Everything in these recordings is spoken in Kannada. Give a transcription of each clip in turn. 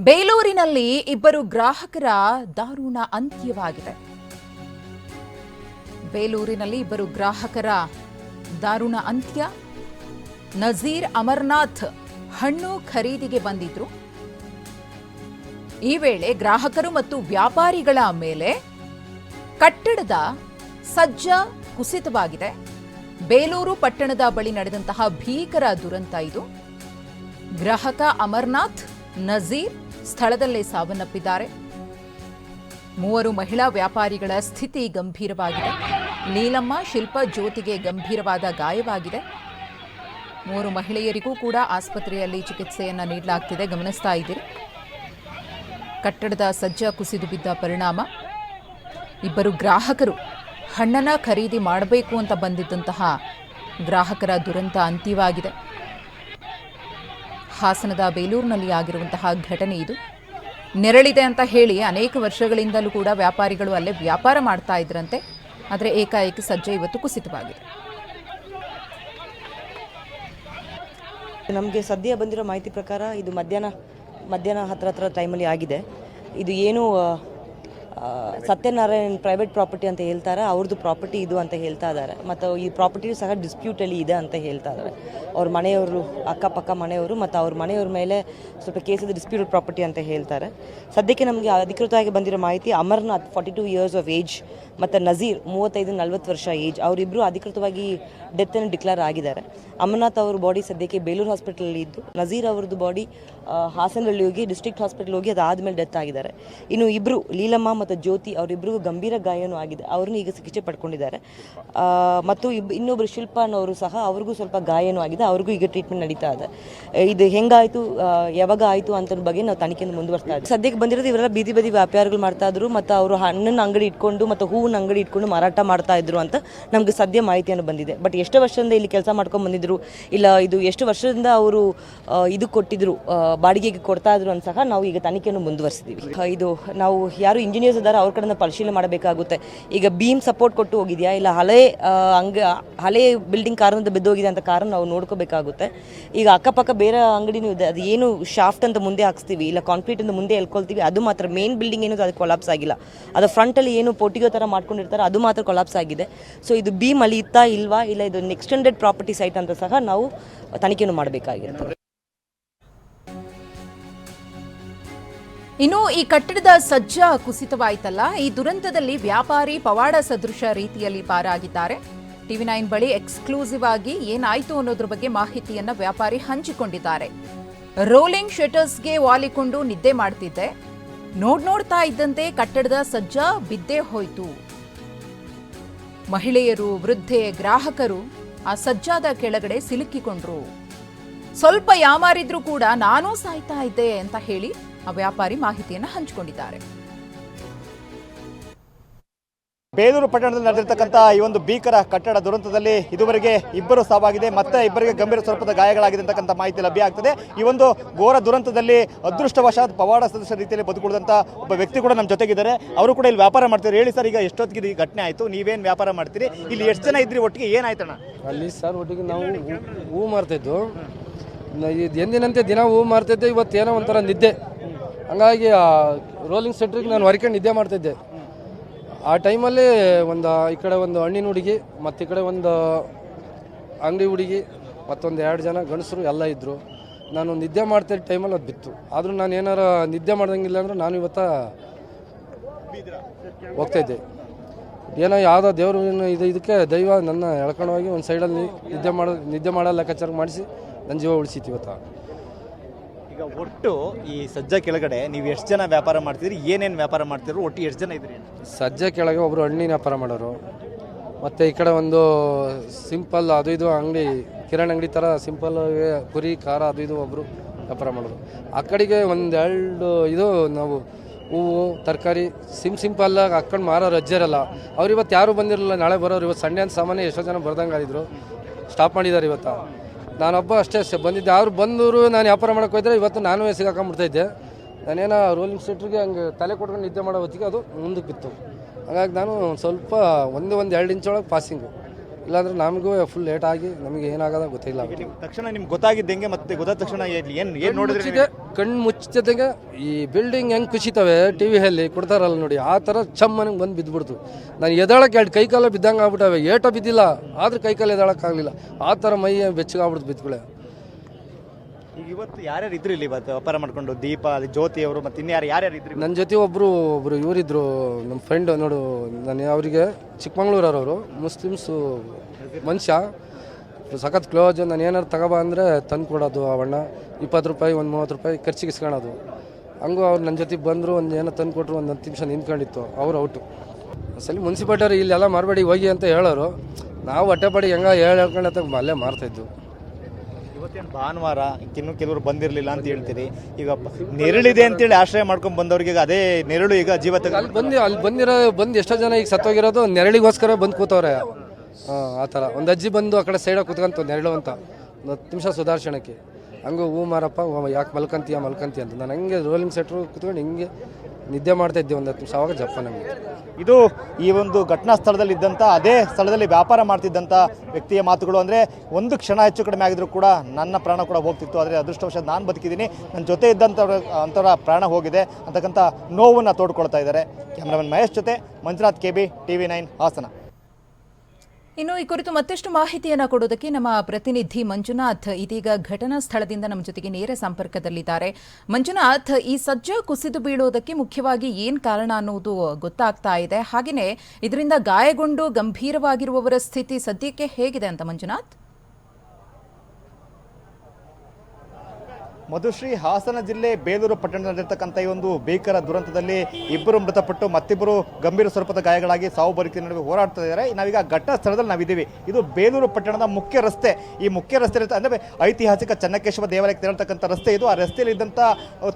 ಬೇಲೂರಿನಲ್ಲಿ ಇಬ್ಬರು ಗ್ರಾಹಕರ ದಾರುಣ ಅಂತ್ಯವಾಗಿದೆ. ಬೇಲೂರಿನಲ್ಲಿ ಇಬ್ಬರು ಗ್ರಾಹಕರ ದಾರುಣ ಅಂತ್ಯ. ನಜೀರ್ ಅಮರ್ನಾಥ್ ಹಣ್ಣು ಖರೀದಿಗೆ ಬಂದಿದ್ರು. ಈ ವೇಳೆ ಗ್ರಾಹಕರು ಮತ್ತು ವ್ಯಾಪಾರಿಗಳ ಮೇಲೆ ಕಟ್ಟಡದ ಸಜ್ಜ ಕುಸಿತವಾಗಿದೆ. ಬೇಲೂರು ಪಟ್ಟಣದ ಬಳಿ ನಡೆದಂತಹ ಭೀಕರ ದುರಂತ ಇದು. ಗ್ರಾಹಕ ಅಮರ್ನಾಥ್, ನಜೀರ್ ಸ್ಥಳದಲ್ಲೇ ಸಾವನ್ನಪ್ಪಿದ್ದಾರೆ. ಮೂವರು ಮಹಿಳಾ ವ್ಯಾಪಾರಿಗಳ ಸ್ಥಿತಿ ಗಂಭೀರವಾಗಿದೆ. ನೀಲಮ್ಮ ಶಿಲ್ಪ ಜ್ಯೋತಿಗೆ ಗಂಭೀರವಾದ ಗಾಯವಾಗಿದೆ. ಮೂರು ಮಹಿಳೆಯರಿಗೂ ಕೂಡ ಆಸ್ಪತ್ರೆಯಲ್ಲಿ ಚಿಕಿತ್ಸೆಯನ್ನು ನೀಡಲಾಗ್ತಿದೆ. ಗಮನಿಸ್ತಾ ಇದ್ದೀರಿ. ಕಟ್ಟಡದ ಸಜ್ಜ ಕುಸಿದು ಬಿದ್ದ ಪರಿಣಾಮ. ಇಬ್ಬರು ಗ್ರಾಹಕರು ಹಣ್ಣನ್ನು ಖರೀದಿ ಮಾಡಬೇಕು ಅಂತ ಬಂದಿದ್ದಂತಹ ಗ್ರಾಹಕರ ದುರಂತ ಅಂತ್ಯವಾಗಿದೆ. ಹಾಸನದ ಬೇಲೂರಿನಲ್ಲಿ ಆಗಿರುವಂತಹ ಘಟನೆ ಇದು. ನೆರಳಿದೆ ಅಂತ ಹೇಳಿ ಅನೇಕ ವರ್ಷಗಳಿಂದಲೂ ಕೂಡ ವ್ಯಾಪಾರಿಗಳು ಅಲ್ಲೇ ವ್ಯಾಪಾರ ಮಾಡ್ತಾ ಇದ್ರಂತೆ. ಆದರೆ ಏಕಾಏಕಿ ಸಜ್ಜೆ ಇವತ್ತು ಕುಸಿತವಾಗಿದೆ. ನಮಗೆ ಸದ್ಯ ಬಂದಿರೋ ಮಾಹಿತಿ ಪ್ರಕಾರ ಇದು ಮಧ್ಯಾಹ್ನ ಮಧ್ಯಾಹ್ನ ಹತ್ರ ಹತ್ರ ಟೈಮಲ್ಲಿ ಆಗಿದೆ. ಇದು ಏನು ಸತ್ಯನಾರಾಯಣ್ ಪ್ರೈವೇಟ್ ಪ್ರಾಪರ್ಟಿ ಅಂತ ಹೇಳ್ತಾರೆ ಅವ್ರದ್ದು ಪ್ರಾಪರ್ಟಿ ಇದು ಅಂತ ಹೇಳ್ತಾ ಇದ್ದಾರೆ. ಮತ್ತು ಈ ಪ್ರಾಪರ್ಟಿಯು ಸಹ ಡಿಸ್ಪ್ಯೂಟಲ್ಲಿ ಇದೆ ಅಂತ ಹೇಳ್ತಾ ಇದ್ದಾರೆ. ಅವ್ರ ಮನೆಯವರು, ಅಕ್ಕಪಕ್ಕ ಮನೆಯವರು, ಮತ್ತು ಅವ್ರ ಮನೆಯವ್ರ ಮೇಲೆ ಸ್ವಲ್ಪ ಕೇಸದ ಡಿಸ್ಪ್ಯೂಟ್ ಪ್ರಾಪರ್ಟಿ ಅಂತ ಹೇಳ್ತಾರೆ. ಸದ್ಯಕ್ಕೆ ನಮಗೆ ಅಧಿಕೃತವಾಗಿ ಬಂದಿರೋ ಮಾಹಿತಿ Amarnath forty two years of age ಮತ್ತು ನಜೀರ್, ಮೂವತ್ತೈದು, ನಲ್ವತ್ತು ವರ್ಷ ಏಜ್ ಅವರಿಬ್ಬರು ಅಧಿಕೃತವಾಗಿ ಡೆತ್ತನ್ನು ಡಿಕ್ಲೇರ್ ಆಗಿದ್ದಾರೆ. ಅಮರ್ನಾಥ್ ಅವ್ರ ಬಾಡಿ ಸದ್ಯಕ್ಕೆ ಬೇಲೂರು ಹಾಸ್ಪಿಟಲಲ್ಲಿ ಇದ್ದು, ನಜೀರ್ ಅವ್ರದ್ದು ಬಾಡಿ ಹಾಸನಲ್ಲಿ ಹೋಗಿ ಡಿಸ್ಟ್ರಿಕ್ಟ್ ಹಾಸ್ಪಿಟಲ್ ಹೋಗಿ ಅದಾದಮೇಲೆ ಡೆತ್ ಆಗಿದ್ದಾರೆ. ಇನ್ನು ಇಬ್ಬರು ಲೀಲಮ್ಮ ಮತ್ತು ಜ್ಯೋತಿ ಅವರಿಬ್ಬರಿಗೂ ಗಂಭೀರ ಗಾಯನೂ ಆಗಿದೆ. ಅವ್ರನ್ನೂ ಈಗ ಚಿಕಿತ್ಸೆ ಪಡ್ಕೊಂಡಿದ್ದಾರೆ. ಮತ್ತು ಇಬ್ ಇನ್ನೊಬ್ಬರು ಶಿಲ್ಪ ಅನ್ನೋರು ಸಹ ಅವ್ರಿಗೂ ಸ್ವಲ್ಪ ಗಾಯನೂ ಆಗಿದೆ. ಅವ್ರಿಗೂ ಈಗ ಟ್ರೀಟ್ಮೆಂಟ್ ನಡೀತಾ ಇದೆ. ಇದು ಹೆಂಗಾಯಿತು ಯಾವಾಗ ಆಯಿತು ಅಂತ ಬಗ್ಗೆ ನಾವು ತನಿಖೆಯನ್ನು ಮುಂದುವರಿಸ್ತಾ ಇದ್ದೀವಿ. ಸದ್ಯಕ್ಕೆ ಬಂದಿರೋದು ಇವರೆಲ್ಲ ಬೀದಿ ಬದಿ ವ್ಯಾಪಾರಿಗಳು ಮಾಡ್ತಾ ಇದ್ರು, ಮತ್ತು ಅವರು ಹಣ್ಣನ್ನು ಅಂಗಡಿ ಇಟ್ಕೊಂಡು ಮತ್ತು ಹೂವಿನ ಅಂಗಡಿ ಇಟ್ಕೊಂಡು ಮಾರಾಟ ಮಾಡ್ತಾ ಇದ್ರು ಅಂತ ನಮಗೆ ಸದ್ಯ ಮಾಹಿತಿಯನ್ನು ಬಂದಿದೆ. ಬಟ್ ಎಷ್ಟು ವರ್ಷದಿಂದ ಇಲ್ಲಿ ಕೆಲಸ ಮಾಡ್ಕೊಂಡು ಬಂದಿದ್ರು, ಇಲ್ಲ ಇದು ಎಷ್ಟು ವರ್ಷದಿಂದ ಅವರು ಇದು ಕೊಟ್ಟಿದ್ರು ಬಾಡಿಗೆಗೆ ಕೊಡ್ತಾ ಇದ್ರು ಅಂತ ಸಹ ನಾವು ಈಗ ತನಿಖೆಯನ್ನು ಮುಂದುವರಿಸಿದ್ದೀವಿ ಇದು ನಾವು ಯಾರು ಇಂಜಿನಿಯರ್ಸ್ ಇದ್ದಾರೆ, ಅವ್ರ ಕಡೆಯಿಂದ ಪರಿಶೀಲನೆ ಮಾಡಬೇಕಾಗುತ್ತೆ. ಈಗ ಬೀಮ್ ಸಪೋರ್ಟ್ ಕೊಟ್ಟು ಹೋಗಿದೆಯಾ? ಇಲ್ಲ ಹಳೆ ಅಂಗ, ಹಳೆ ಬಿಲ್ಡಿಂಗ್ ಕಾರಣದಿಂದ ಬಿದ್ದೋಗಿದೆ ಅಂತ ಕಾರಣ ನಾವು ನೋಡ್ಕೋಬೇಕಾಗುತ್ತೆ. ಈಗ ಅಕ್ಕಪಕ್ಕ ಬೇರೆ ಅಂಗಡಿನೂ ಇದೆ, ಅದು ಏನು ಶಾಫ್ಟ್ ಅಂತ ಮುಂದೆ ಹಾಕ್ಸ್ತೀವಿ, ಇಲ್ಲ ಕಾಂಕ್ರೀಟ್ ಅಂತ ಮುಂದೆ ಎಲ್ಕೊಳ್ತೀವಿ ಅದು ಮಾತ್ರ ಮೇನ್ ಬಿಲ್ಡಿಂಗ್ ಏನು ಅದು ಕೊಲಾಪ್ಸ್ ಆಗಿಲ್ಲ. ಅದು ಫ್ರಂಟಲ್ಲಿ ಏನು ಪೋಟಿಗೋ ಥರ ಮಾಡ್ಕೊಂಡಿರ್ತಾರೆ, ಅದು ಮಾತ್ರ ಕೊಲಾಪ್ಸ್ ಆಗಿದೆ. ಸೊ ಇದು ಬೀಮ್ ಅಲ್ಲಿ ಇತ್ತಾ ಇಲ್ವಾ? ಇಲ್ಲ, ಇದು ಎಕ್ಸ್ಟೆಂಡೆಡ್ ಪ್ರಾಪರ್ಟಿ ಸೈಟ್ ಅಂತ ಸಹ ನಾವು ತನಿಖೆಯನ್ನು ಮಾಡಬೇಕಾಗಿರ್ತದೆ ಇನ್ನು ಈ ಕಟ್ಟಡದ ಸಜ್ಜ ಕುಸಿತವಾಯಿತಲ್ಲ, ಈ ದುರಂತದಲ್ಲಿ ವ್ಯಾಪಾರಿ ಪವಾಡ ಸದೃಶ ರೀತಿಯಲ್ಲಿ ಪಾರಾಗಿದ್ದಾರೆ. ಟಿವಿ ನೈನ್ ಬಳಿ ಎಕ್ಸ್ಕ್ಲೂಸಿವ್ ಆಗಿ ಏನಾಯ್ತು ಅನ್ನೋದ್ರ ಬಗ್ಗೆ ಮಾಹಿತಿಯನ್ನ ವ್ಯಾಪಾರಿ ಹಂಚಿಕೊಂಡಿದ್ದಾರೆ. ರೋಲಿಂಗ್ ಶಟರ್ಸ್ಗೆ ವಾಲಿಕೊಂಡು ನಿದ್ದೆ ಮಾಡ್ತಿದ್ದೆ. ನೋಡ್ ನೋಡ್ತಾ ಇದ್ದಂತೆ ಕಟ್ಟಡದ ಸಜ್ಜ ಬಿದ್ದೇ ಹೋಯಿತು. ಮಹಿಳೆಯರು, ವೃದ್ಧೆ, ಗ್ರಾಹಕರು ಆ ಸಜ್ಜಾದ ಕೆಳಗಡೆ ಸಿಲುಕಿಕೊಂಡ್ರು. ಸ್ವಲ್ಪ ಯಾಮಾರಿದ್ರೂ ಕೂಡ ನಾನೂ ಸಾಯ್ತಾ ಇದ್ದೆ ಅಂತ ಹೇಳಿ ಆ ವ್ಯಾಪಾರಿ ಮಾಹಿತಿಯನ್ನು ಹಂಚಿಕೊಂಡಿದ್ದಾರೆ. ಬೇಲೂರು ಪಟ್ಟಣದಲ್ಲಿ ನಡೆದಿರ್ತಕ್ಕಂಥ ಈ ಒಂದು ಭೀಕರ ಕಟ್ಟಡ ದುರಂತದಲ್ಲಿ ಇದುವರೆಗೆ ಇಬ್ಬರು ಸಾವಾಗಿದೆ. ಮತ್ತೆ ಇಬ್ಬರಿಗೆ ಗಂಭೀರ ಸ್ವರೂಪದ ಗಾಯಗಳಾಗಿದೆ ಅಂತಕ್ಕಂಥ ಮಾಹಿತಿ ಲಭ್ಯ ಆಗ್ತದೆ. ಈ ಒಂದು ಘೋರ ದುರಂತದಲ್ಲಿ ಅದೃಷ್ಟವಶಾತ್ ಪವಾಡ ಸದಸ್ಯ ರೀತಿಯಲ್ಲಿ ಬದುಕುಳಿದಂಥ ಒಬ್ಬ ವ್ಯಕ್ತಿ ಕೂಡ ನಮ್ಮ ಜೊತೆಗಿದ್ದಾರೆ. ಅವರು ಕೂಡ ಇಲ್ಲಿ ವ್ಯಾಪಾರ ಮಾಡ್ತಾರೆ ಹೇಳಿ ಸರ್, ಈಗ ಎಷ್ಟೊತ್ತಿಗೆ ಈ ಘಟನೆ ಆಯಿತು? ನೀವೇನು ವ್ಯಾಪಾರ ಮಾಡ್ತೀರಿ? ಇಲ್ಲಿ ಎಷ್ಟು ಜನ ಇದ್ರಿ ಒಟ್ಟಿಗೆ? ಏನಾಯ್ತಣ್ಣ? ಅಲ್ಲಿ ಸರ್ ಒಟ್ಟಿಗೆ ನಾವು ಹೂ- ಮಾರ್ತಿದ್ದು. ಎಂದಿನಂತೆ ದಿನ ಹೂ ಮಾರ್ತಿದ್ದೆ ಇವತ್ತು ಏನೋ ಒಂಥರ ನಿದ್ದೆ. ಹಂಗಾಗಿ ರೋಲಿಂಗ್ ಸೆಂಟ್ರಿಗೆ ನಾನು ಹೊರಕೊಂಡು ನಿದ್ದೆ ಮಾಡ್ತಿದ್ದೆ. ಆ ಟೈಮಲ್ಲಿ ಒಂದು ಈ ಕಡೆ ಒಂದು ಹಣ್ಣಿನ ಹುಡುಗಿ, ಮತ್ತು ಈ ಕಡೆ ಒಂದು ಅಂಗಡಿ ಹುಡುಗಿ, ಮತ್ತೊಂದು ಎರಡು ಜನ ಗಂಡಸರು ಎಲ್ಲ ಇದ್ದರು ನಾನು ನಿದ್ದೆ ಮಾಡ್ತಿದ್ದ ಟೈಮಲ್ಲಿ ಅದು ಬಿತ್ತು. ಆದರೂ ನಾನು ಏನಾರ ನಿದ್ದೆ ಮಾಡ್ದಂಗಿಲ್ಲ ಅಂದ್ರೆ ನಾನು ಇವತ್ತ ಹೋಗ್ತಾಯಿದ್ದೆ ಏನೋ ಯಾವುದೋ ದೇವರು ಇದು ಇದಕ್ಕೆ ದೈವ ನನ್ನ ಎಳ್ಕೊಂಡು ಹೋಗಿ ಒಂದು ಸೈಡಲ್ಲಿ ನಿದ್ದೆ ಮಾಡೋ ನಿದ್ದೆ ಮಾಡೋ ಲೆಕ್ಕಾಚಾರ ಮಾಡಿಸಿ ನನ್ನ ಜೀವ ಉಳಿಸಿತ್ತು ಇವತ್ತು. ಈಗ ಒಟ್ಟು ಈ ಸಜ್ಜ ಕೆಳಗಡೆ ನೀವು ಎಷ್ಟು ಜನ ವ್ಯಾಪಾರ ಮಾಡ್ತಿದ್ರಿ? ಏನೇನು ವ್ಯಾಪಾರ ಮಾಡ್ತಿದ್ರು? ಒಟ್ಟು ಎಷ್ಟು ಜನ ಇದ್ರಿ? ಸಜ್ಜೆ ಕೆಳಗೆ ಒಬ್ಬರು ಹಣ್ಣಿನ ವ್ಯಾಪಾರ ಮಾಡೋರು. ಮತ್ತು ಈ ಕಡೆ ಒಂದು ಸಿಂಪಲ್ ಅದು ಇದು ಅಂಗಡಿ, ಕಿರಾಣಿ ಅಂಗಡಿ ಥರ ಸಿಂಪಲ್ ಕುರಿ, ಖಾರ ಅದು ಇದು ಒಬ್ಬರು ವ್ಯಾಪಾರ ಮಾಡೋರು. ಆ ಕಡೆಗೆ ಒಂದೆರಡು ಇದು ನಾವು ಹೂವು, ತರಕಾರಿ ಸಿಮ್ ಸಿಂಪಲ್ಲಾಗಿ ಹಾಕ್ಕೊಂಡು ಮಾರೋರು ಅಜ್ಜರಲ್ಲ. ಅವ್ರು ಇವತ್ತು ಯಾರೂ ಬಂದಿರಲಿಲ್ಲ. ನಾಳೆ ಬರೋರು. ಇವತ್ತು ಸಂಡೆ ಅಂತ ಸಾಮಾನ್ಯ ಎಷ್ಟೋ ಜನ ಬರ್ದಂಗೆ ಆಗಿದ್ರು ಸ್ಟಾಪ್ ಮಾಡಿದ್ದಾರೆ ಇವತ್ತು. ನಾನೊಬ್ಬ ಅಷ್ಟೇ ಅಷ್ಟೇ ಬಂದಿದ್ದೆ. ಅವ್ರು ಬಂದವರು ನಾನು ವ್ಯಾಪಾರ ಮಾಡೋಕೆ ಹೋದ್ರೆ ಇವತ್ತು ನಾನು ಸಿಗಾಕೊಂಡ್ಬಿಡ್ತಾಯಿದ್ದೆ ನಾನೇನೋ ರೋಲಿಂಗ್ ಸೆಟ್ರಿಗೆ ಹಂಗೆ ತಲೆ ಕೊಟ್ಕೊಂಡು ನಿದ್ದೆ ಮಾಡೋ ಹೊತ್ತಿಗೆ ಅದು ಮುಂದಕ್ಕೆ ಬಿತ್ತು. ಹಾಗಾಗಿ ನಾನು ಸ್ವಲ್ಪ ಒಂದು ಒಂದು, ಎರಡು ಇಂಚ್ ಒಳಗೆ ಪಾಸಿಂಗು ಇಲ್ಲಾಂದ್ರೆ ನಮಗೂ ಫುಲ್ ಲೇಟ್ ಆಗಿ ನಮಗೆ ಏನಾಗದ ಗೊತ್ತಿಲ್ಲ. ತಕ್ಷಣ ನಿಮ್ಗೆ ಗೊತ್ತಾಗಿದ್ದಂಗೆ ಮತ್ತೆ ಗೊತ್ತಾದ ತಕ್ಷಣ ಏನು ಏನು ನೋಡಿದ್ರೆ ಕಣ್ಣು ಮುಚ್ಚಿದಂಗೆ ಈ ಬಿಲ್ಡಿಂಗ್ ಹೆಂಗೆ ಕುಸಿತವೆ ಟಿ ವಿಯಲ್ಲಿ ಕೊಡ್ತಾರಲ್ಲ ನೋಡಿ ಆ ಥರ ಚಮ್ಮನಿಗೆ ಬಂದು ಬಿದ್ದುಬಿಡ್ತು. ನಾನು ಎದಾಳಕ್ಕೆ ಎರಡು ಕೈಕಾಲ ಬಿದ್ದಂಗೆ ಆಗ್ಬಿಟ್ಟವೆ ಏಟ ಬಿದ್ದಿಲ್ಲ ಆದರೂ ಕೈಕಾಲು ಎದಾಳಕ್ಕಾಗಲಿಲ್ಲ ಆ ಥರ ಮೈ ಬೆಚ್ಚಗಾಗ್ಬಿಡ್ತು ಬಿದ್ದುಗಳೇ ಈಗ ಇವತ್ತು ಯಾರ್ಯಾರು ಇದ್ರು ಇಲ್ಲಿ ಇವತ್ತು ವ್ಯಾಪಾರ ಮಾಡ್ಕೊಂಡು? ದೀಪ, ಅಲ್ಲಿ ಜ್ಯೋತಿ ಅವರು ಮತ್ತೆ ಇನ್ಯಾರು ಯಾರ್ಯಾರು ಇದ್ರು ನನ್ನ ಜೊತೆ ಒಬ್ಬರು ಒಬ್ಬರು ಇವರಿದ್ರು ನಮ್ಮ ಫ್ರೆಂಡ್ ನೋಡು, ನಾನು ಅವರಿಗೆ ಚಿಕ್ಕಮಂಗ್ಳೂರವರು, ಮುಸ್ಲಿಮ್ಸು ಮನುಷ್ಯ. ಸಖತ್ ಕ್ಲೋಜ್ ನಾನು ಏನಾರು ತಗೋಬಾ ಅಂದರೆ ತಂದು ಕೊಡೋದು ಅವಣ್ಣ ಇಪ್ಪತ್ತು ರೂಪಾಯಿ, ಒಂದು ಮೂವತ್ತು ರೂಪಾಯಿ ಖರ್ಚಿಗೆ ಇಸ್ಕೊಳೋದು. ಹಂಗೂ ಅವ್ರು ನನ್ನ ಜೊತೆಗೆ ಬಂದರು, ಒಂದು ಏನೋ ತಂದು ಕೊಟ್ಟರು ಒಂದು ಹತ್ತು ನಿಮಿಷ ನಿಂತ್ಕೊಂಡಿತ್ತು. ಅವ್ರು ಔಟು. ಸಲ ಮುನ್ಸಿಪಾಲ್ಟಿಯವ್ರು ಇಲ್ಲೆಲ್ಲ ಮಾರ್ಬೇಡಿ, ಹೋಗಿ ಅಂತ ಹೇಳೋರು. ನಾವು ಹೊಟ್ಟೆಪಾಡಿ ಹೆಂಗ ಹೇಳಿ ಹೇಳ್ಕೊಂಡು ಅಲ್ಲೇ ಮಾರ್ತಾಯಿದ್ದು ಭಾನುವಾರ, ಇನ್ನು ಕೆಲವರು ಬಂದಿರಲಿಲ್ಲ ಅಂತ ಹೇಳ್ತೀರಿ. ಈಗ ನೆರಳಿದೆ ಅಂತೇಳಿ ಆಶ್ರಯ ಮಾಡ್ಕೊಂಡು ಬಂದವ್ರಿಗೆ ಅದೇ ನೆರಳು ಈಗ ಜೀವ ಅಲ್ಲಿ ಬಂದು, ಅಲ್ಲಿ ಬಂದಿರೋ, ಬಂದು ಎಷ್ಟೋ ಜನ ಈಗ ಸತ್ತೋಗಿರೋದು ನೆರಳಿಗೋಸ್ಕರ ಬಂದು ಕೂತವ್ರೆ. ಆ ಥರ. ಒಂದು ಅಜ್ಜಿ ಬಂದು ಆ ಕಡೆ ಸೈಡಾಗಿ ಕೂತ್ಕೊಂತ ನೆರಳು ಅಂತ. ಒಂದು ಹತ್ತು ನಿಮಿಷ ಸುಧಾರ್ಸಣಕ್ಕೆ ಹಂಗೆ, ಹೂ ಮಾರಪ್ಪ ಯಾಕೆ ಮಲ್ಕಂತೀಯ ಮಲ್ಕಂತೀಯ ಅಂತ. ನಾನು ಹಂಗೆ ರೋಲಿಂಗ್ ಸೆಟ್ರು ಕೂತ್ಕೊಂಡು ಹಿಂಗೆ ನಿದ್ದೆ ಮಾಡ್ತಾ ಇದ್ದೀವಿ, ಒಂದು ಹತ್ತು ನಿಮಿಷ, ಅವಾಗ ಜಪ್ಪ ನಮಗೆ. ಇದು ಈ ಒಂದು ಘಟನಾ ಸ್ಥಳದಲ್ಲಿ ಇದ್ದಂಥ ಅದೇ ಸ್ಥಳದಲ್ಲಿ ವ್ಯಾಪಾರ ಮಾಡ್ತಿದ್ದಂಥ ವ್ಯಕ್ತಿಯ ಮಾತುಗಳು ಅಂದರೆ, ಒಂದು ಕ್ಷಣ ಹೆಚ್ಚು ಕಡಿಮೆ ಆಗಿದ್ರೂ ಕೂಡ ನನ್ನ ಪ್ರಾಣ ಕೂಡ ಹೋಗ್ತಿತ್ತು, ಆದರೆ ಅದೃಷ್ಟವಶಾತ್ ನಾನು ಬದುಕಿದ್ದೀನಿ ನನ್ನ ಜೊತೆ ಇದ್ದಂಥವ್ರ ಅಂಥವ್ರ ಪ್ರಾಣ ಹೋಗಿದೆ ಅಂತಕ್ಕಂಥ ನೋವನ್ನು ತೋಡ್ಕೊಳ್ತಾ ಇದ್ದಾರೆ. ಕ್ಯಾಮ್ರಾಮನ್ ಮಹೇಶ್ ಜೊತೆ Manjunath K B T V nine Hassan. ಇನ್ನು ಈ ಕುರಿತು ಮತ್ತಷ್ಟು ಮಾಹಿತಿಯನ್ನು ಕೊಡೋದಕ್ಕೆ ನಮ್ಮ ಪ್ರತಿನಿಧಿ ಮಂಜುನಾಥ್ ಇದೀಗ ಘಟನಾ ಸ್ಥಳದಿಂದ ನಮ್ಮ ಜೊತೆಗೆ ನೇರ ಸಂಪರ್ಕದಲ್ಲಿದ್ದಾರೆ. ಮಂಜುನಾಥ್, ಈ ಸಜ್ಜ ಕುಸಿದು ಬೀಳೋದಕ್ಕೆ ಮುಖ್ಯವಾಗಿ ಏನ್ ಕಾರಣ ಅನ್ನೋದು ಗೊತ್ತಾಗ್ತಾ ಇದೆ. ಹಾಗೆಯೇ ಇದರಿಂದ ಗಾಯಗೊಂಡು ಗಂಭೀರವಾಗಿರುವವರ ಸ್ಥಿತಿ ಸದ್ಯಕ್ಕೆ ಹೇಗಿದೆ ಅಂತ ಮಂಜುನಾಥ್? ಮಧುಶ್ರೀ ಹಾಸನ ಜಿಲ್ಲೆ ಬೇಲೂರು ಪಟ್ಟಣದಲ್ಲಿರ್ತಕ್ಕಂಥ ಈ ಒಂದು ಭೀಕರ ದುರಂತದಲ್ಲಿ ಇಬ್ಬರು ಮೃತಪಟ್ಟು ಮತ್ತಿಬ್ಬರು ಗಂಭೀರ ಸ್ವರೂಪದ ಗಾಯಗಳಾಗಿ ಸಾವು ಬದುಕಿನ ನಡುವೆ ಹೋರಾಡ್ತಾ ಇದ್ದಾರೆ. ನಾವೀಗ ಘಟ್ಟ ಸ್ಥಳದಲ್ಲಿ ನಾವಿದ್ದೀವಿ. ಇದು ಬೇಲೂರು ಪಟ್ಟಣದ ಮುಖ್ಯ ರಸ್ತೆ. ಈ ಮುಖ್ಯ ರಸ್ತೆ ಅಂದರೆ ಐತಿಹಾಸಿಕ ಚನ್ನಕೇಶವ ದೇವಾಲಯಕ್ಕೆ ತೆರಳತಕ್ಕಂಥ ರಸ್ತೆ ಇದು. ಆ ರಸ್ತೆಯಲ್ಲಿ ಇದ್ದಂಥ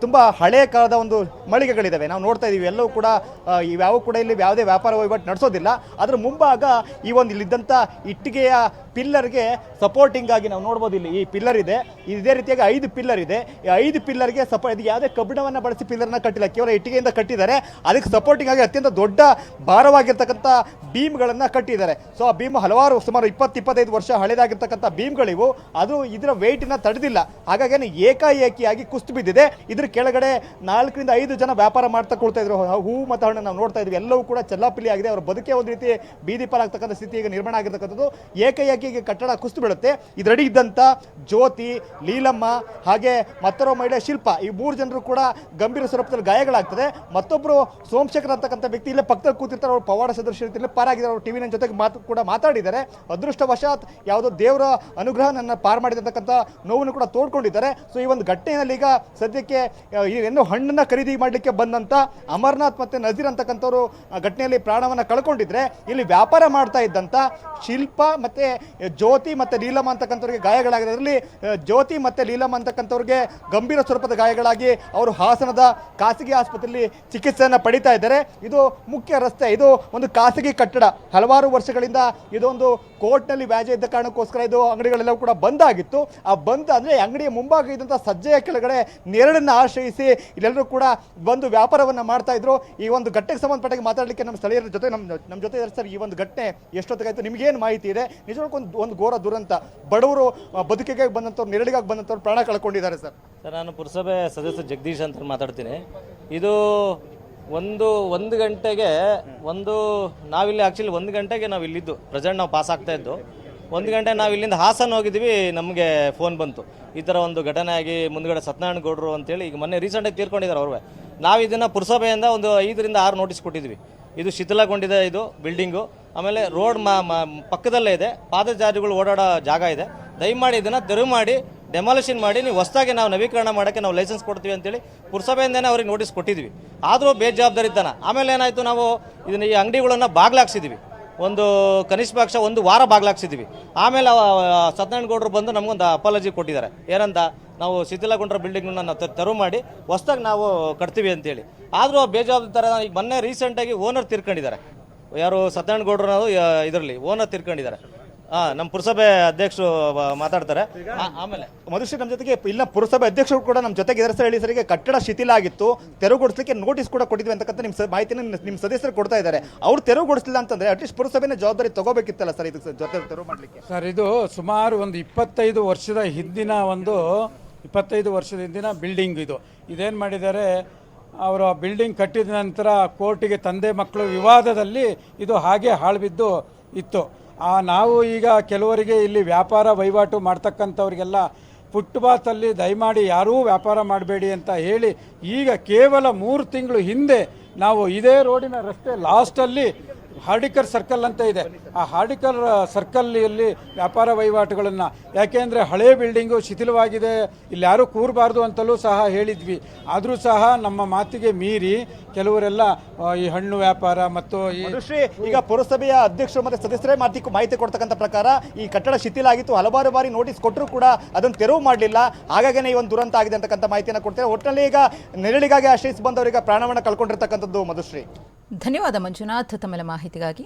ತುಂಬ ಹಳೆಯ ಕಾಲದ ಒಂದು ಮಳಿಗೆಗಳಿದ್ದಾವೆ. ನಾವು ನೋಡ್ತಾ ಇದ್ದೀವಿ. ಎಲ್ಲವೂ ಕೂಡ ಯಾವ ಕೂಡ ಇಲ್ಲಿ ಯಾವುದೇ ವ್ಯಾಪಾರ ವಹಿವಾಟು ನಡೆಸೋದಿಲ್ಲ. ಅದರ ಮುಂಭಾಗ ಈ ಒಂದು ಇಲ್ಲಿದ್ದಂಥ ಇಟ್ಟಿಗೆಯ ಪಿಲ್ಲರ್ಗೆ ಸಪೋರ್ಟಿಂಗ್ ಆಗಿ ನಾವು ನೋಡ್ಬೋದು ಇಲ್ಲಿ ಈ ಪಿಲ್ಲರ್ ಇದೆ. ಇದೇ ರೀತಿಯಾಗಿ ಐದು ಪಿಲ್ಲರ್ ಇದೆ. ಐದು ಪಿಲ್ಲರ್ಗೆ ಸಪೋ ಇದು ಯಾವುದೇ ಕಬ್ಬಿಣವನ್ನು ಬಳಸಿ ಪಿಲ್ಲರ್ನ ಕಟ್ಟಿಲ್ಲ, ಕೇವಲ ಇಟ್ಟಿಗೆಯಿಂದ ಕಟ್ಟಿದ್ದಾರೆ. ಅದಕ್ಕೆ ಸಪೋರ್ಟಿಂಗ್ ಆಗಿ ಅತ್ಯಂತ ದೊಡ್ಡ ಭಾರವಾಗಿರ್ತಕ್ಕಂಥ ಬೀಮ್ಗಳನ್ನು ಕಟ್ಟಿದ್ದಾರೆ. ಸೊ ಆ ಬೀಮ್ ಹಲವಾರು ಸುಮಾರು ಇಪ್ಪತ್ತು, ಇಪ್ಪತ್ತೈದು ವರ್ಷ ಹಳೆದಾಗಿರ್ತಕ್ಕಂಥ ಬೀಮ್ಗಳಿವು ಅದು ಇದರ ವೆಯ್ಟನ್ನು ತಡೆದಿಲ್ಲ. ಹಾಗಾಗಿ ಏಕಾಏಕಿಯಾಗಿ ಕುಸ್ತು ಬಿದ್ದಿದೆ. ಇದ್ರ ಕೆಳಗಡೆ ನಾಲ್ಕರಿಂದ ಐದು ಜನ ವ್ಯಾಪಾರ ಮಾಡ್ತಾ ಕೊಳ್ತಾ ಇದ್ರು. ಹೂ- ಮತ್ತು ಹಣ್ಣು ನಾವು ನೋಡ್ತಾ ಇದ್ವಿ. ಎಲ್ಲವೂ ಕೂಡ ಚೆಲ್ಲಾಪಿಲಿ ಆಗಿದೆ. ಅವರ ಬದುಕೆ ಒಂದು ರೀತಿ ಬೀದಿ ಪಾಲಾಗ್ತಕ್ಕಂಥ ಸ್ಥಿತಿ ಈಗ ನಿರ್ಮಾಣ ಆಗಿರ್ತಕ್ಕಂಥದ್ದು. ಏಕಾಏಕಿಗೆ ಕಟ್ಟಡ ಕುಸ್ತು ಬೀಳುತ್ತೆ. ಇದರಡಿ ಇದ್ದಂಥ ಜ್ಯೋತಿ, ಲೀಲಮ್ಮ ಹಾಗೆ ಮತ್ತೊಬ್ಬ ಮಹಿಳೆ ಶಿಲ್ಪ. ಈ ಮೂರು ಜನರು ಕೂಡ ಗಂಭೀರ ಸ್ವರೂಪದಲ್ಲಿ ಗಾಯಗಳಾಗ್ತದೆ. ಮತ್ತೊಬ್ಬರು ಸೋಮಶೇಖರ್ ಅಂತಕ್ಕಂಥ ವ್ಯಕ್ತಿ ಇಲ್ಲೇ ಪಕ್ಕದಲ್ಲಿ ಕೂತಿರ್ತಾರೆ. ಅವರು ಪವಾಡ ಸದೃಶ ರೀತಿಯಲ್ಲಿ ಪಾರಾಗಿದ್ದಾರೆ. ಅವರು ಟಿವಿ ಜೊತೆಗೆ ಮಾತು ಕೂಡ ಮಾತಾಡಿದ್ದಾರೆ. ಅದೃಷ್ಟವಶಾತ್ ಯಾವುದೋ ದೇವರ ಅನುಗ್ರಹ ನನ್ನ ಪಾರು ಮಾಡಿದಂತಕ್ಕಂಥ ನೋವನ್ನು ಕೂಡ ತೋಡ್ಕೊಂಡಿದ್ದಾರೆ. ಸೊ ಈ ಒಂದು ಘಟನೆಯಲ್ಲಿ ಈಗ ಸದ್ಯಕ್ಕೆ ಏನು ಹಣ್ಣನ್ನ ಖರೀದಿ ಮಾಡಲಿಕ್ಕೆ ಬಂದಂತ ಅಮರ್ನಾಥ್ ಮತ್ತೆ ನಜೀರ್ ಅಂತಕ್ಕಂಥವ್ರು ಘಟನೆಯಲ್ಲಿ ಪ್ರಾಣವನ್ನ ಕಳ್ಕೊಂಡಿದ್ರೆ, ಇಲ್ಲಿ ವ್ಯಾಪಾರ ಮಾಡ್ತಾ ಇದ್ದಂತ ಶಿಲ್ಪ ಮತ್ತೆ ಜ್ಯೋತಿ ಮತ್ತೆ ಲೀಲಮ್ಮ ಅಂತಕ್ಕಂಥವ್ರಿಗೆ ಗಾಯಗಳಾಗಿದೆ ಅದರಲ್ಲಿ ಜ್ಯೋತಿ ಮತ್ತೆ ಲೀಲಮ್ಮ ಅಂತಕ್ಕಂಥವ್ರಿಗೆ ಗಂಭೀರ ಸ್ವರೂಪದ ಗಾಯಗಳಾಗಿ ಅವರು ಹಾಸನದ ಖಾಸಗಿ ಆಸ್ಪತ್ರೆಯಲ್ಲಿ ಚಿಕಿತ್ಸೆಯನ್ನು ಪಡಿತಾ ಇದ್ದಾರೆ. ಇದು ಮುಖ್ಯ ರಸ್ತೆ, ಇದು ಒಂದು ಖಾಸಗಿ ಕಟ್ಟಡ. ಹಲವಾರು ವರ್ಷಗಳಿಂದ ಇದೊಂದು ಕೋರ್ಟ್ನಲ್ಲಿ ವ್ಯಾಜ್ಯ ಇದ್ದ ಕಾರಣಕ್ಕೋಸ್ಕರ ಇದು ಅಂಗಡಿಗಳೆಲ್ಲವೂ ಕೂಡ ಬಂದ್ ಆಗಿತ್ತು. ಆ ಬಂದ್ ಅಂದರೆ ಅಂಗಡಿಯ ಮುಂಭಾಗ ಇದ್ದಂಥ ಸಜ್ಜೆಯ ಕೆಳಗಡೆ ನೆರಳನ್ನು ಆಶ್ರಯಿಸಿ ಇಲ್ಲೆಲ್ಲರೂ ಕೂಡ ಬಂದು ವ್ಯಾಪಾರವನ್ನು ಮಾಡ್ತಾ ಇದ್ರು. ಈ ಒಂದು ಘಟ್ಟೆಗೆ ಸಂಬಂಧಪಟ್ಟಾಗಿ ಮಾತಾಡಲಿಕ್ಕೆ ನಮ್ಮ ಸ್ಥಳೀಯರ ಜೊತೆ, ನಮ್ಮ ನಮ್ಮ ಜೊತೆ ಇದ್ದಾರೆ ಸರ್. ಈ ಒಂದು ಘಟನೆ ಎಷ್ಟೊತ್ತಿಗಾಯ್ತು ನಿಮಗೇನು ಮಾಹಿತಿ ಇದೆ? ನಿಜವಾಗ್ಲೂ ಒಂದು ಒಂದು ಘೋರ ದುರಂತ. ಬಡವರು ಬದುಕಿಗೆ ಬಂದಂಥವ್ರು, ನೆರಳಿಗಾಗಿ ಬಂದಂಥವ್ರು ಪ್ರಾಣ ಕಳ್ಕೊಂಡಿದ್ದಾರೆ ಸರ್. ಸರ್, ನಾನು ಪುರಸಭೆ ಸದಸ್ಯ ಜಗದೀಶ್ ಅಂತ ಮಾತಾಡ್ತೀನಿ. ಇದು ಒಂದು ಒಂದು ಗಂಟೆಗೆ ಒಂದು, ನಾವಿಲ್ಲಿ ಆ್ಯಕ್ಚುಲಿ ಒಂದು ಗಂಟೆಗೆ ನಾವು ಇಲ್ಲಿದ್ದು. ಪ್ರೆಸೆಂಟ್ ನಾವು ಪಾಸ್ ಆಗ್ತಾ ಇದ್ದು. ಒಂದು ಗಂಟೆ ನಾವು ಇಲ್ಲಿಂದ ಹಾಸನ ಹೋಗಿದ್ದೀವಿ ನಮಗೆ ಫೋನ್ ಬಂತು. ಈ ಥರ ಒಂದು ಘಟನೆ ಆಗಿ ಮುಂದ್ಗಡೆ ಸತ್ಯನಾರಾಯಣ ಗೌಡರು ಅಂತೇಳಿ ಈಗ ಮೊನ್ನೆ ರೀಸೆಂಟಾಗಿ ತೀರ್ಕೊಂಡಿದ್ದಾರೆ ಅವ್ರವೇ. ನಾವು ಇದನ್ನು ಪುರಸಭೆಯಿಂದ ಒಂದು ಐದರಿಂದ ಆರು ನೋಟಿಸ್ ಕೊಟ್ಟಿದ್ವಿ. ಇದು ಶಿಥಿಲಗೊಂಡಿದೆ ಇದು ಬಿಲ್ಡಿಂಗು ಆಮೇಲೆ ರೋಡ್ ಮಾ, ಪಕ್ಕದಲ್ಲೇ ಇದೆ. ಪಾದಚಾರಿಗಳು ಓಡಾಡೋ ಜಾಗ ಇದೆ. ದಯಮಾಡಿ ಇದನ್ನು ತೆರವು ಮಾಡಿ ಡೆಮಾಲಿಷನ್ ಮಾಡಿ ನೀವು ಹೊಸದಾಗಿ ನಾವು ನವೀಕರಣ ಮಾಡೋಕ್ಕೆ ನಾವು ಲೈಸೆನ್ಸ್ ಕೊಡ್ತೀವಿ ಅಂತೇಳಿ ಪುರಸಭೆಯಿಂದನೇ ಅವ್ರಿಗೆ ನೋಟಿಸ್ ಕೊಟ್ಟಿದ್ವಿ. ಆದರೂ ಬೇಜವಾಬ್ದಾರಿತನ ಆಮೇಲೆ ಏನಾಯಿತು ನಾವು ಇದನ್ನ ಈ ಅಂಗಡಿಗಳನ್ನು ಬಾಗ್ಲಾಕ್ಸಿದ್ವಿ. ಒಂದು ಕನಿಷ್ಠ ಪಕ್ಷ ಒಂದು ವಾರ ಬಾಗ್ಲಾಕ್ಸಿದ್ವಿ. ಆಮೇಲೆ ಸತ್ಯನಾರಾಯಣಗೌಡರು ಸತ್ಯನಾರಾಯಣ ಗೌಡರು ಬಂದು ನಮಗೊಂದು ಅಪಾಲಜಿ ಕೊಟ್ಟಿದ್ದಾರೆ. ಏನಂತ? ನಾವು ಶಿಥಿಲಗೊಂಡ್ರ ಬಿಲ್ಡಿಂಗ್ನ ನಾವು ತೆರವು ಮಾಡಿ ಹೊಸ್ದಾಗಿ ನಾವು ಕಟ್ತೀವಿ ಅಂತೇಳಿ. ಆದರೂ ಬೇಜವಾಬ್ದಾರ ಈಗ ಮೊನ್ನೆ ರೀಸೆಂಟಾಗಿ ಓನರ್ ತಿರ್ಕೊಂಡಿದ್ದಾರೆ. ಯಾರು ಸತ್ಯನಾರಾಯಣಗೌಡರು ಇದರಲ್ಲಿ ಓನರ್ ತೀರ್ಕೊಂಡಿದ್ದಾರೆ. ಹಾ ನಮ್ಮ ಪುರಸಭೆ ಅಧ್ಯಕ್ಷರು ಬ- ಮಾತಾಡ್ತಾರೆ. ಆ- ಆಮೇಲೆ. ಮಧುಶ್ರೀ ನಮ್ಮ ಜೊತೆಗೆ ಇಲ್ಲ ಪುರಸಭೆ ಅಧ್ಯಕ್ಷರು ಕೂಡ ನಮ್ಮ ಜೊತೆಗೆ ಇದರ ಹೇಳಿ ಸರಿಗೆ ಕಟ್ಟಡ ಶಿಥಿಲ ಆಗಿತ್ತು. ತೆರವುಗೊಳಿಸಲಿಕ್ಕೆ ನೋಟಿಸ್ ಕೂಡ ಕೊಟ್ಟಿದ್ವಿ ಅಂತಕ್ಕಂಥ ನಿಮ್ಮ ಸ- ಮಾಹಿತಿನ ನಿಮ್ಮ ಸದಸ್ಯರು ಕೊಡ್ತಾ ಇದ್ದಾರೆ. ಅವ್ರು ತೆರವುಗೊಳಿಸಲಿಲ್ಲ ಅಂತಂದ್ರೆ ಅಟ್ಲೀಸ್ಟ್ ಪುರಸಭೆನ ಜವಾಬ್ದಾರಿ ತಗೋಬೇಕಿತ್ತಲ್ಲ ಸರ್ ಇದಕ್ಕೆ ಜೊತೆ ತೆರವು ಮಾಡಲಿಕ್ಕೆ? ಸರ್ ಇದು ಸುಮಾರು ಒಂದು ಇಪ್ಪತ್ತೈದು ವರ್ಷದ ಹಿಂದಿನ ಒಂದು ಇಪ್ಪತ್ತೈದು ವರ್ಷದ ಹಿಂದಿನ ಬಿಲ್ಡಿಂಗ್ ಇದು. ಇದೇನು ಮಾಡಿದ್ದಾರೆ ಅವರು ಬಿಲ್ಡಿಂಗ್ ಕಟ್ಟಿದ ನಂತರ ಕೋರ್ಟಿಗೆ ತಂದೆ ಮಕ್ಕಳು ವಿವಾದದಲ್ಲಿ ಇದು ಹಾಗೆ ಹಾಳುಬಿದ್ದು ಇತ್ತು. ಆ ನಾವು ಈಗ ಕೆಲವರಿಗೆ ಇಲ್ಲಿ ವ್ಯಾಪಾರ ವಹಿವಾಟು ಮಾಡ್ತಕ್ಕಂಥವ್ರಿಗೆಲ್ಲ ಫುಟ್ಪಾತಲ್ಲಿ ದಯಮಾಡಿ ಯಾರೂ ವ್ಯಾಪಾರ ಮಾಡಬೇಡಿ ಅಂತ ಹೇಳಿ ಈಗ ಕೇವಲ ಮೂರು ತಿಂಗಳು ಹಿಂದೆ ನಾವು ಇದೇ ರೋಡಿನ ರಸ್ತೆ ಲಾಸ್ಟಲ್ಲಿ ಹಾರ್ಡಿಕರ್ ಸರ್ಕಲ್ ಅಂತ ಇದೆ. ಆ ಹಾರ್ಡಿಕರ್ ಸರ್ಕಲ್ಲಿ ವ್ಯಾಪಾರ ವಹಿವಾಟುಗಳನ್ನು ಯಾಕೆಂದರೆ ಹಳೆ ಬಿಲ್ಡಿಂಗು ಶಿಥಿಲವಾಗಿದೆ, ಇಲ್ಲಿ ಯಾರೂ ಕೂರಬಾರ್ದು ಅಂತಲೂ ಸಹ ಹೇಳಿದ್ವಿ. ಆದರೂ ಸಹ ನಮ್ಮ ಮಾತಿಗೆ ಮೀರಿ ಕೆಲವರೆಲ್ಲ ಈ ಹಣ್ಣು ವ್ಯಾಪಾರ ಮತ್ತು ಈ ಈಗ ಪುರಸಭೆಯ ಅಧ್ಯಕ್ಷರು ಮತ್ತೆ ಸದಸ್ಯರೇ ಮಾತಿ ಮಾಹಿತಿ ಕೊಡ್ತಕ್ಕಂಥ ಪ್ರಕಾರ ಈ ಕಟ್ಟಡ ಶಿಥಿಲ ಆಗಿತ್ತು. ಹಲವಾರು ಬಾರಿ ನೋಟಿಸ್ ಕೊಟ್ಟರೂ ಕೂಡ ಅದನ್ನು ತೆರವು ಮಾಡಲಿಲ್ಲ. ಹಾಗಾಗಿನೇ ಈ ಒಂದು ದುರಂತ ಆಗಿದೆ ಅಂತಕ್ಕಂಥ ಮಾಹಿತಿಯನ್ನು ಕೊಡ್ತೇವೆ. ಒಟ್ಟಿನಲ್ಲಿ ಈಗ ನೆರಳಿಗಾಗಿ ಆಶ್ರಯಿಸಿ ಬಂದವರಿಗೆ ಪ್ರಾಣವನ್ನು ಕಳ್ಕೊಂಡಿರ್ತಕ್ಕಂಥದ್ದು ಮಧುಶ್ರೀ. ಧನ್ಯವಾದ ಮಂಜುನಾಥ್ ತಮ್ಮೆಲ್ಲ ಮಾಹಿತಿಗಾಗಿ.